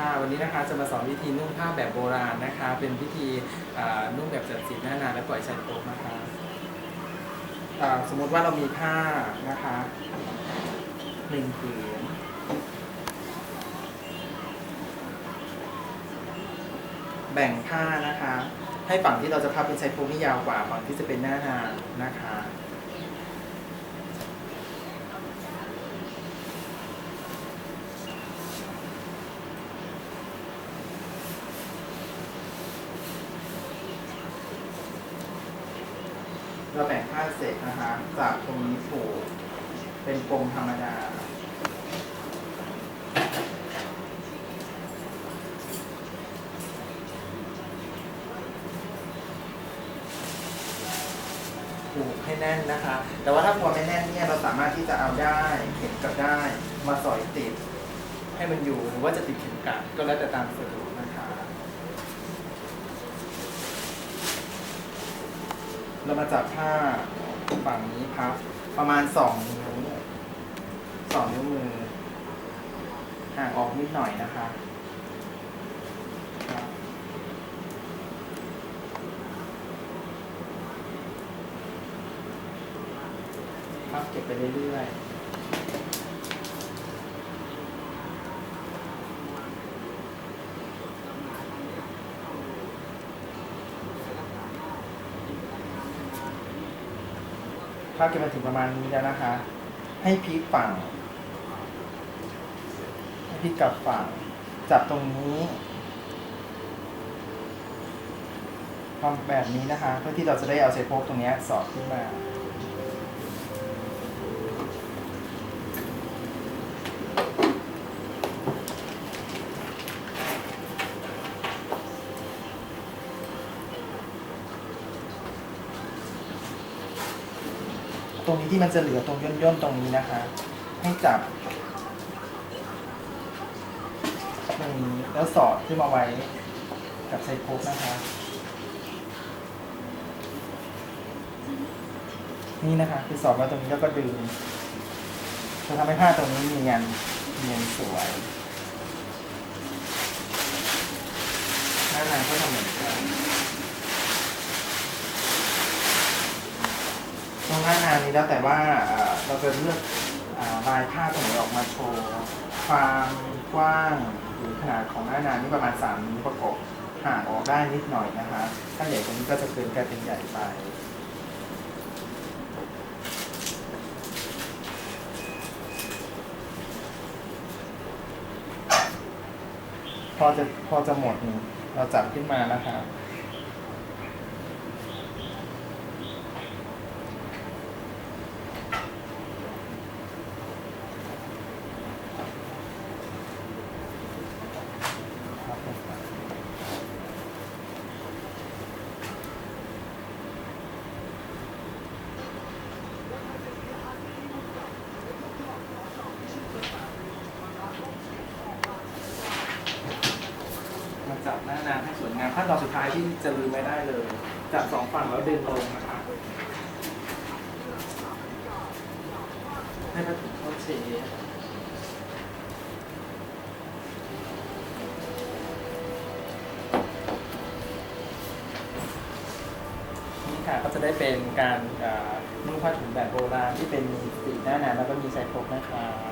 ค่ะ วันนี้นะคะจะมาสอนวิธีนุ่งผ้าแบบโบราณนะคะ เป็นวิธีนุ่งแบบจัดสีหน้านานและปล่อยชายโป๊นะคะสมมติว่าเรามีผ้านะคะหนึ่งผืนแบ่งผ้านะคะ ให้ฝั่งที่เราจะพับเป็นชายโป๊นี่ยาวกว่าฝั่งที่จะเป็นหน้านานนะคะ เราแบ่งผ้าเสร็จนะคะ จากตรงนี้ผูกเป็นกลมธรรมดา ผูกให้แน่นนะคะ แต่ว่าถ้ากลัวไม่แน่นเนี่ยเราสามารถที่จะเอาได้เข็มกับได้มาสอยติด ให้มันอยู่หรือว่าจะติดเข็มกัดก็แล้วแต่ตามสะดวกนะคะ เรามาจับผ้าฝั่งนี้พับประมาณสองนิ้วสองนิ้วมือห่างออกนิดหน่อยนะคะครับพับเก็บไปเรื่อยๆ ถ้าเกิดมาถึงประมาณนี้แล้วนะคะ ให้พลิกฝั่ง ให้พลิกกลับฝั่ง จับตรงนี้ทำแบบนี้นะคะ เพื่อที่เราจะได้เอาเซโพกตรงนี้สอดขึ้นมา รงนี้ที่มันจะเหลือตรงย่นย่นๆตรงนี้นะคะ ให้จับตรงนี้แล้วสอดขึ้นมาไว้กับไซโคกนะคะ นี่นะคะ คือสอดไว้ตรงนี้แล้วก็ดึงจะทำให้ผ้าตรงนี้เนียนเนียนสวยหน้านางก็ทำเหมือนกัน ตรง หน้างานนี้แล้วแต่ว่าเราจะเลือกลายผ้าตรงไหนออกมาโชว์ ความกว้างหรือขนาดของหน้างานนี่ประมาณ3นิ้วประกบห่างออกได้นิดหน่อยนะคะ ถ้าใหญ่กว่านี้ก็จะเกินกลายเป็นใหญ่ไปพอจะพอจะหมดนี่เราจับขึ้นมานะคะ ครับผมมาจับห นานางให้สวยงามขั้นตอนสุดท้ายที่จะลืมไม่ได้เลยจับสองฝั่งแล้วดึงลงนะคะให้ผ้าถุงเข้าเชฟนี่ค่ะก็จะได้เป็นการนุ่งผ้าถุงแบบโบราณที่เป็นสีหน้าหนาวแล้วก็มีใส่ครนะคะ